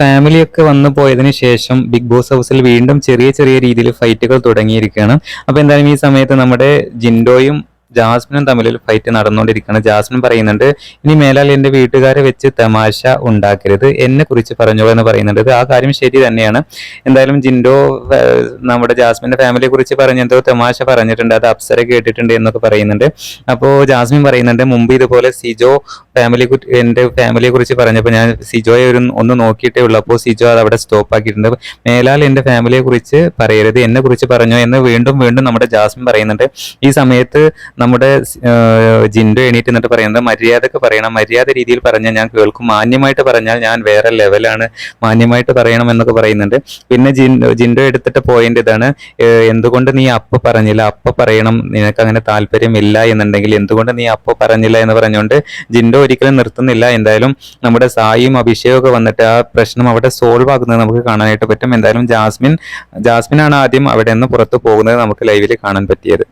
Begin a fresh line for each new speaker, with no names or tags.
Family ഒക്കെ വന്നു പോയതിനു ശേഷം ബിഗ് ബോസ് ഹൗസിൽ വീണ്ടും ചെറിയ ചെറിയ രീതിയിൽ ഫൈറ്റുകൾ തുടങ്ങിയിരിക്കുകയാണ്. അപ്പൊ എന്തായാലും ഈ സമയത്ത് നമ്മുടെ ജിൻഡോയും ജാസ്മിനും തമ്മിൽ ഫൈറ്റ് നടന്നുകൊണ്ടിരിക്കുകയാണ്. ജാസ്മിൻ പറയുന്നുണ്ട് ഇനി മേലാൽ എന്റെ വീട്ടുകാരെ വെച്ച് തമാശ ഉണ്ടാക്കരുത്. എന്നെ കുറിച്ച് പറഞ്ഞോളൂ എന്ന് പറയുന്നുണ്ട്. ആ കാര്യം ശരി തന്നെയാണ്. എന്തായാലും ജിൻഡോ നമ്മുടെ ജാസ്മിന്റെ ഫാമിലിയെ കുറിച്ച് പറഞ്ഞ എന്തോ തമാശ പറഞ്ഞിട്ടുണ്ട്. അത് അപ്സര കേട്ടിട്ടുണ്ട് എന്നൊക്കെ പറയുന്നുണ്ട്. അപ്പോൾ ജാസ്മിൻ പറയുന്നുണ്ട് മുമ്പ് ഇതുപോലെ സിജോ ഫാമിലി എന്റെ ഫാമിലിയെ കുറിച്ച് പറഞ്ഞപ്പോൾ ഞാൻ സിജോയെ ഒരു ഒന്ന് നോക്കിയിട്ടേ ഉള്ളൂ. അപ്പോൾ സിജോ അത് അവിടെ സ്റ്റോപ്പ് ആക്കിയിട്ടുണ്ട്. മേലാൽ എന്റെ ഫാമിലിയെ കുറിച്ച് പറയരുത്. എന്നെ കുറിച്ച് പറഞ്ഞോ എന്ന് വീണ്ടും വീണ്ടും നമ്മുടെ ജാസ്മിൻ പറയുന്നുണ്ട്. ഈ സമയത്ത് നമ്മുടെ ജിൻഡോ എണീറ്റ് എന്നിട്ട് പറയുന്നത് മര്യാദയ്ക്ക് പറയണം. മര്യാദ രീതിയിൽ പറഞ്ഞാൽ ഞാൻ കേൾക്കും. മാന്യമായിട്ട് പറഞ്ഞാൽ ഞാൻ വേറെ ലെവലാണ് മാന്യമായിട്ട് പറയണം എന്നൊക്കെ പറയുന്നുണ്ട്. പിന്നെ ജിൻഡോ എടുത്തിട്ട് പോയിന്റ് ഇതാണ് എന്തുകൊണ്ട് നീ അപ്പ പറഞ്ഞില്ല? അപ്പ പറയണം നിനക്ക് അങ്ങനെ താല്പര്യമില്ല എന്നുണ്ടെങ്കിൽ എന്തുകൊണ്ട് നീ അപ്പ പറഞ്ഞില്ല എന്ന് പറഞ്ഞുകൊണ്ട് ജിൻഡോ ഒരിക്കലും നിർത്തുന്നില്ല. എന്തായാലും നമ്മുടെ സായിയും അഭിഷേകവും ഒക്കെ വന്നിട്ട് ആ പ്രശ്നം അവിടെ സോൾവ് ആകുന്നത് നമുക്ക് കാണാനായിട്ട് പറ്റും. എന്തായാലും ജാസ്മിൻ ജാസ്മിൻ ആണ് ആദ്യം അവിടെ നിന്ന് പുറത്തു പോകുന്നത് നമുക്ക് ലൈവിൽ കാണാൻ പറ്റിയത്.